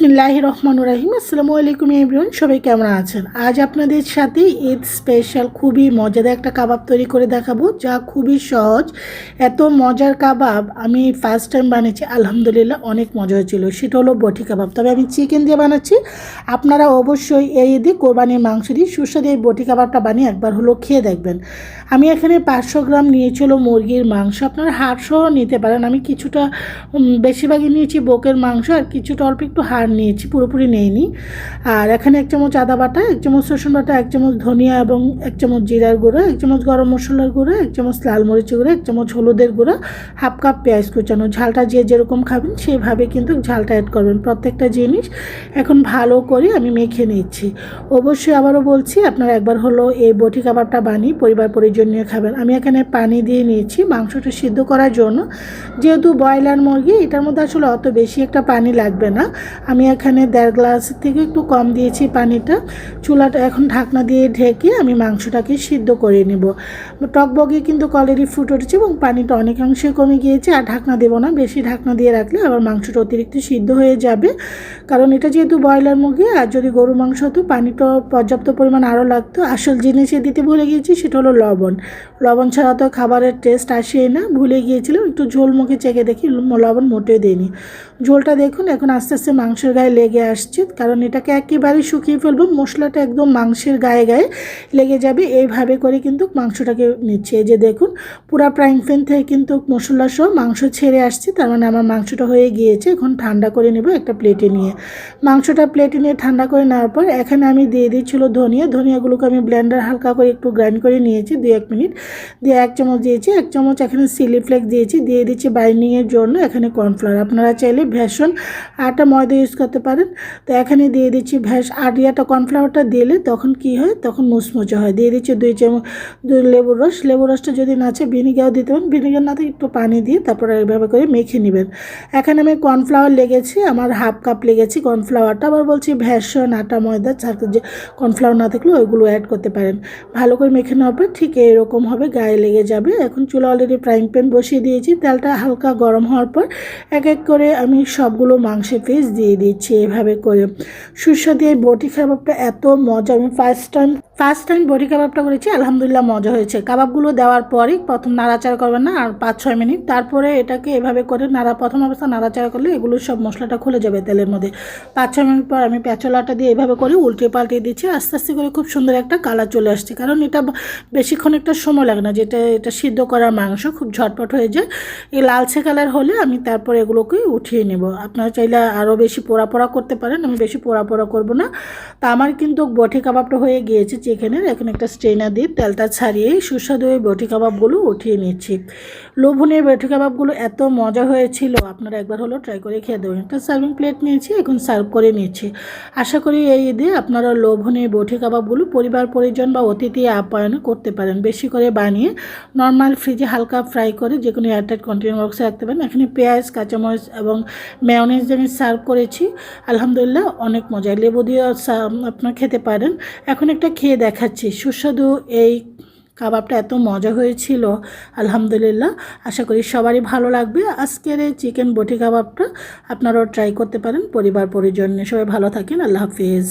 বিসমিল্লাহ রহমান রাহিম। আসসালামু আলাইকুম এভরিওয়ান সবাই কেমন আছেন? আজ আপনাদের সাথে ঈদ স্পেশাল খুবই মজাদার একটা কাবাব তৈরি করে দেখাবো, যা খুবই সহজ। এত মজার কাবাব আমি ফার্স্ট টাইম বানিয়েছি, আলহামদুলিল্লাহ অনেক মজা হয়েছিল। সেটা হলো বটি কাবাব। তবে আমি চিকেন দিয়ে বানাচ্ছি। আপনারা অবশ্যই এই ঈদে কোরবানির মাংস দিয়ে সুস্বাদু এই বটি কাবাবটা বানিয়ে একবার হলো খেয়ে দেখবেন। আমি এখানে পাঁচশো গ্রাম নিয়েছিল মুরগির মাংস। আপনারা হাড়সহ নিতে পারেন। আমি কিছুটা বেশিরভাগই নিয়েছি বোকের মাংস আর কিছুটা অল্প একটু হাড় নিয়েছি, পুরোপুরি নেইনি। আর এখানে এক চামচ আদা বাটা, এক চামচ রসুন বাটা, এক চামচ ধনিয়া এবং এক চামচ জিরার গুঁড়ো, এক চামচ গরম মশলার গুঁড়ো, এক চামচ লাল মরিচের গুঁড়ো, এক চামচ হলুদের গুঁড়ো, হাফ কাপ পেঁয়াজ কুচানো। ঝালটা যে যেরকম খাবেন সেইভাবে কিন্তু ঝালটা অ্যাড করবেন প্রত্যেকটা জিনিস। এখন ভালো করে আমি মেখে নিচ্ছি। অবশ্যই আবারও বলছি, আপনারা একবার হলো এই বটি কাবাবটা বানিয়ে পরিবার পরিজন নিয়ে খাবেন। আমি এখানে পানি দিয়ে নিয়েছি মাংসটা সিদ্ধ করার জন্য। যেহেতু ব্রয়লার মুরগি, এটার মধ্যে আসলে অত বেশি একটা পানি লাগবে না। আমি এখানে দেড় গ্লাস থেকে একটু কম দিয়েছি পানিটা। চুলাটা এখন ঢাকনা দিয়ে ঢেকে আমি মাংসটাকে সিদ্ধ করে নেব। টকবগে কিন্তু অলরেডি ফুট উঠেছে এবং পানিটা অনেকাংশে কমে গিয়েছে। আর ঢাকনা দেবো না, বেশি ঢাকনা দিয়ে রাখলে আবার মাংসটা অতিরিক্ত সিদ্ধ হয়ে যাবে। কারণ এটা যেহেতু ব্রয়লার মুরগি, আর যদি গরু মাংস হতো, পানিটা পর্যাপ্ত পরিমাণ আরও লাগতো। আসল জিনিসে দিতে ভুলে গিয়েছি, সেটা হলো লবণ। লবণ ছাড়া তো খাবারের টেস্ট আসেই না। ভুলে গিয়েছিলাম, একটু ঝোল মুখে চেখে দেখি, লবণ মোটেও দেয়নি। ঝোলটা দেখুন, এখন আস্তে আস্তে মাংসের গায়ে লেগে আসছে, কারণ এটাকে একেবারে শুকিয়ে ফেলব। মশলাটা একদম মাংসের গায়ে গায়ে লেগে যাবে, এইভাবে করে কিন্তু মাংসটাকে নিচ্ছে। এই যে দেখুন, পুরা ফ্রাইং প্যান থেকে কিন্তু মশলা সহ মাংস ছেড়ে আসছে, তার মানে আমার মাংসটা হয়ে গিয়েছে। এখন ঠান্ডা করে নেব একটা প্লেটে নিয়ে। মাংসটা প্লেটে নিয়ে ঠান্ডা করে নেওয়ার পর এখানে আমি দিয়ে দিচ্ছিল ধনিয়া। ধনিয়াগুলোকে আমি ব্লেন্ডার হালকা করে একটু গ্রাইন্ড করে নিয়েছি দু এক মিনিট। দিয়ে এক চামচ দিয়েছি, এক চামচ এখানে সিলি ফ্লেক্স দিয়েছি। দিয়ে দিচ্ছি বাইন্ডিংয়ের জন্য এখানে কর্নফ্লাওয়ার আপনারা চাইলে ভেষণ আটা, ময়দা ইউজ করতে পারেন। তো এখানে দিয়ে দিচ্ছি ভ্যাস আটিয়াটা কর্নফ্লাওয়ারটা দিলে তখন কি হয়? তখন মুচমুচে হয়। দিয়ে দিচ্ছি দুই চামচ, দুই লেবুর রস। লেবুর রসটা যদি না আছে ভিনিগারও দিতে পারেন। ভিনিগার না একটু পানি দিয়ে তারপরে এইভাবে করে মেখে নেবেন। এখানে আমি কর্নফ্লাওয়ার লেগেছি, আমার হাফ কাপ লেগেছি কর্নফ্লাওয়ারটা। আবার বলছি ভ্যাসন আটা, ময়দা চারটে যে কর্নফ্লাওয়ার না থাকলে ওইগুলো অ্যাড করতে পারেন। ভালো করে মেখে নেওয়ার পর ঠিক এরকম হবে, গায়ে লেগে যাবে। এখন চুলা অলরেডি ফ্রাইং প্যান বসিয়ে দিয়েছি। তেলটা হালকা গরম হওয়ার পর এক এক করে আমি সবগুলো মাংসের পিস দিয়ে দিচ্ছি এভাবে করে। সুস্বাদু এই বটি কাবাবটা এত মজা আমি ফার্স্ট টাইম ফার্স্ট টাইম বটি কাবাবটা করেছি, আলহামদুলিল্লাহ মজা হয়েছে। কাবাবগুলো দেওয়ার পরই প্রথম নাড়াচাড়া করবেন না, আর পাঁচ ছয় মিনিট। তারপরে এটাকে এভাবে করে নাড়া, প্রথম অবস্থা নাড়াচাড়া করলে এগুলো সব মশলাটা খুলে যাবে তেলের মধ্যে। পাঁচ ছয় মিনিট পর আমি পেঁচলাটা দিয়ে এভাবে করে উল্টে পাল্টে দিচ্ছি, আস্তে আস্তে করে খুব সুন্দর একটা কালার চলে আসছে। কারণ এটা বেশিক্ষণ একটা সময় লাগে না, যেটা, এটা সিদ্ধ করা মাংস খুব ঝটপট হয়ে যায়। এই লালচে কালার হলে আমি তারপর এগুলোকে উঠিয়ে নেব। আপনারা চাইলে আরও বেশি পোড়া পোড়া করতে পারেন, আমি বেশি পোড়া পোড়া করব না। তা আমার কিন্তু বটি কাবাবটা হয়ে গিয়েছে চিকেনের এখন একটা স্ট্রেনার দিয়ে তেলটা ছাড়িয়ে সুস্বাদু এই বটি কাবাবগুলো উঠিয়ে নিচ্ছি। লোভনীয় বটি কাবাবগুলো এত মজা হয়েছিল, আপনারা একবার হলো ট্রাই করে খেয়ে দেবেন। একটা সার্ভিং প্লেট নিয়েছি, এখন সার্ভ করে নিচ্ছি। আশা করি এই ঈদে আপনারা লোভনীয় বটি কাবাবগুলো পরিবার, পরিজন বা অতিথি আপ্যায়ন করতে পারেন। বেশি করে বানিয়ে নর্মাল ফ্রিজে হালকা ফ্রাই করে যে কোনো এয়ারটাইট কন্টেনার বক্সে রাখতে পারেন। এখানে পেঁয়াজ, কাঁচামরিচ এবং মেয়নিজ আমি সার্ভ করেছি। আলহামদুলিল্লাহ অনেক মজা লেবু দিয়ে আপনার খেতে পারেন। এখন একটা খেয়ে দেখাচ্ছি। সুস্বাদু এই কাবাবটা এত মজা হয়েছিল, আলহামদুলিল্লাহ। আশা করি সবারই ভালো লাগবে। আজকের এই চিকেন বটি কাবাবটা আপনারাও ট্রাই করতে পারেন পরিবার পরিজন সবাই ভালো থাকেন, আল্লাহ হাফিজ।